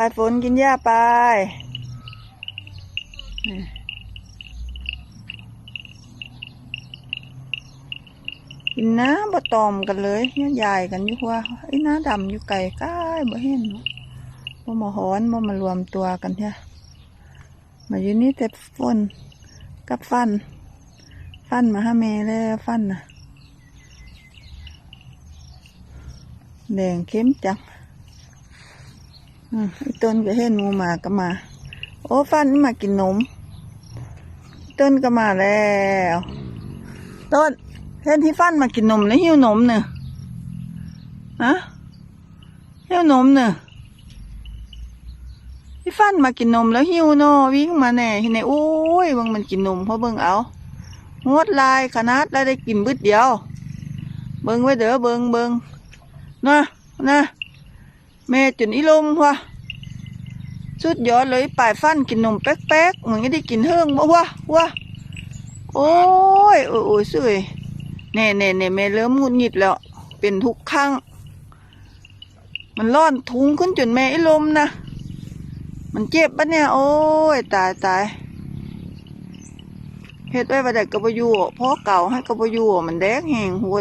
ไปฝนกินหญ้าไปกินน้ำบ่ตอมกันเลยเนี่ยใหญ่กันอยู่ว่าไอ้น้าดำอยู่ไกลใกล้บ่เห็นเนาะบ่มาหอนบ่มารวมตัวกันเถอะมาอยู่นี่แต่ฝนกับฟัน ฟันมาหาแม่แล้วฟันน่ะแดงเข้มจัง อืมต้นก็เห็นหมูมาก็มา โอ้ฟันนี่มากินนม ต้นก็มาแล้ว ต้นเห็นที่ฟันมากินนมแล้วหิวนมเนอะฮะหิวนมเนอะที่ฟันมากินนมแล้วหิวเนอวิ่งมาแน่เห็นไหนโอ้ยเบิ่งมันกินนมเพราะเบิ่งเอางดลายขนาดแล้วได้กินบึดเดียว เบิ่งไว้เด้อเบิ่งเบิ่งนะนะ แม่จนอีลมว่ะสุดยอดเลยปลายฟันกินนมแป๊กๆเหมือนก็ได้กินเฮิงบ่วะวะโอ้ยโอ้ยโอ้ยสวยเน่เน่เน่แม่เริ่มงุดหงิดแล้ว เป็นทุกครั้งมันร้อนทุงขึ้นจนแม่อีลมนะมันเจ็บปะเนี่ย โอ้ยตายตายเฮ็ดไว้ประดักกระบอยู่เพราะเก่าให้กระบอยู่มันแดงแหงหัว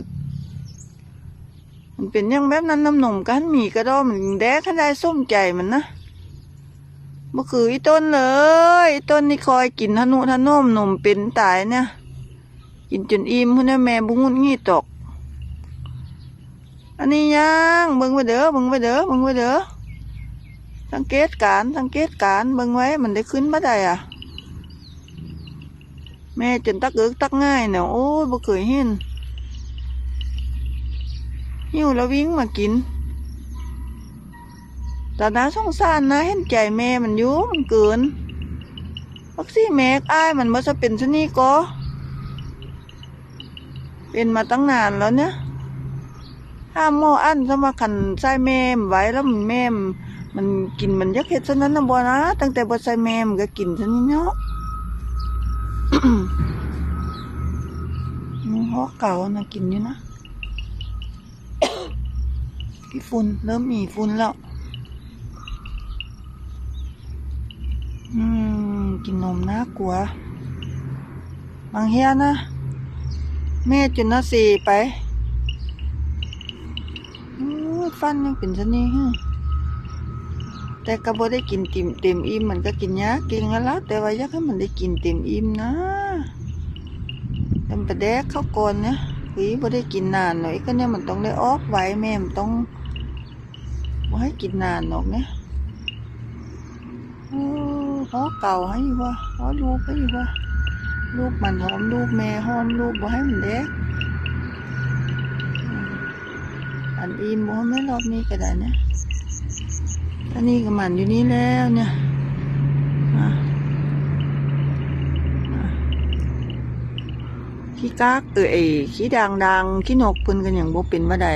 มันเป็นยังแบบนั้นน้ำนมกันมีกระดอมันแดกให้ได้ส้มใจมันนะบ่คืออีต้นเลยอีต้นนี่คอยกินทะนุทะนมนมเป็นตายเนี่ย กินจนอิ่มพุ่นนะแม่บุงุดงี้ตก อันนี้ยังเบิ่งไว้เด้อเบิ่งไว้เด้อเบิ่งไว้เด้อสังเกตการสังเกตการเบิ่งไว้มันได้ขึ้นมาได้อะ แม่จนตักเอิกตักง่ายเนี่ยโอ้ยบ่เคยเห็น หิวแล้ววิ่งมากินแต่น้าสงสารนะเห็นใจแม่มันยู่มันเกินวัคซีแม่อ้ายมันมาจะเป็นชนี่ก็เป็นมาตั้งนานแล้วเนี่ยห้ามหม้ออั้นสมาขันใส่แม่มไว้แล้วมันแม่มมันกินมันยักเห็ดซะนั้นนะบัวนะตั้งแต่บัใส่แม่มก็กินซะนี่เนาะมันหอเก่านะกินอยู่นะ พี่ฝุ่นเริ่มมีฝุ่นแล้ว อืม กินนมน่ากลัว บางเฮียนะ แม่จุนนาสีไปอู้ยฟันยังเป็นชนิดฮึแต่ก็บ่ได้กินเต็มเต็มอิ่มมันก็กินยากกินกันแล้วแต่ว่าอยากให้มันได้กินเต็มอิ่มนะเต็มประแดกเข้าก่อนเนี่ยผีบ่ได้กินนานหน่อยก็เนี่ยมันต้องได้ออกไว้แม่มันต้องบ่ให้กินนานหรอกเนี่ยโอ้หอเก่าให้อยู่วะหอลูกให้อยู่วะลูกมันหอมลูกแม่หอมลูกบ่ให้มันเด็กอันอิ่มบ่แม่รอบนี้ก็ได้เนี่ยอันนี้ก็มันอยู่นี่แล้วเนี่ยอะอะ ขี้กากเออเอยขี้ด่างดังขี้นกเพิ่นกันอย่างบ่เป็นว่าใด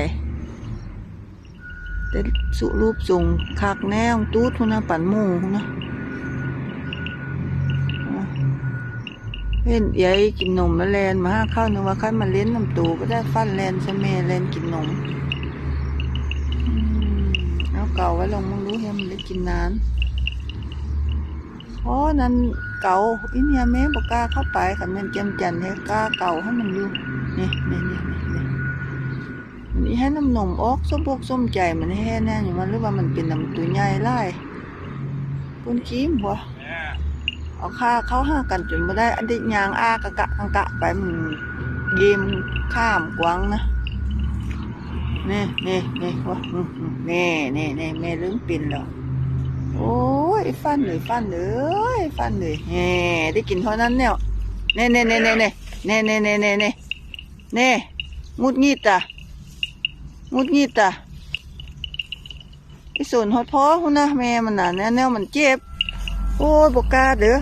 แต่สุรูปทรงคักแน่งตูดพุ่นะปั่นหมูนะเล่นใหญ่กินนมแล้วแลนมาห้าข้าวนึกว่าใครมาเล่นน้ำตูก็ได้ฟันแลนใช่แม่แลนกินนมเอาเก่าไว้ลองมึงรู้เห็นมันได้กินนานเพราะนั้น เก่าอินเนียแม่บอกกล้าเข้าไปขันแมันเจยมจันให้กล้าเก่าให้มันอยู่นี่นี่นี่นี่นี่ให้น้ำนมออกส้มบกส้มใจมันให้แห้แน่อยู่มันหรือว่ามันเป็นน้ำตัวใหญ่ไล่ปุ้นขี้มหัวเอาข้าเข้าห้ากันจนมาได้อันนี้ยางอากะกะกังกะไปมันเกมข้ามกวางนะนี่นี่นี่วะนี่นี่นี่แม่ลืมปินแล้วโอ้ ยฟันเลยฟันเลยฟันเลยแหมได้กินเท่านั้นเนี่ยเน่เน่เน่เน่เน่เน่เน่เน่เน่เน่เน่งุดงิดอะงุดงิดอะไอ้ส่วนฮอดพอหุ่นนะแม่มันน่ะแนวแนวมันเจ็บ โอ้ยบกกาเด้อ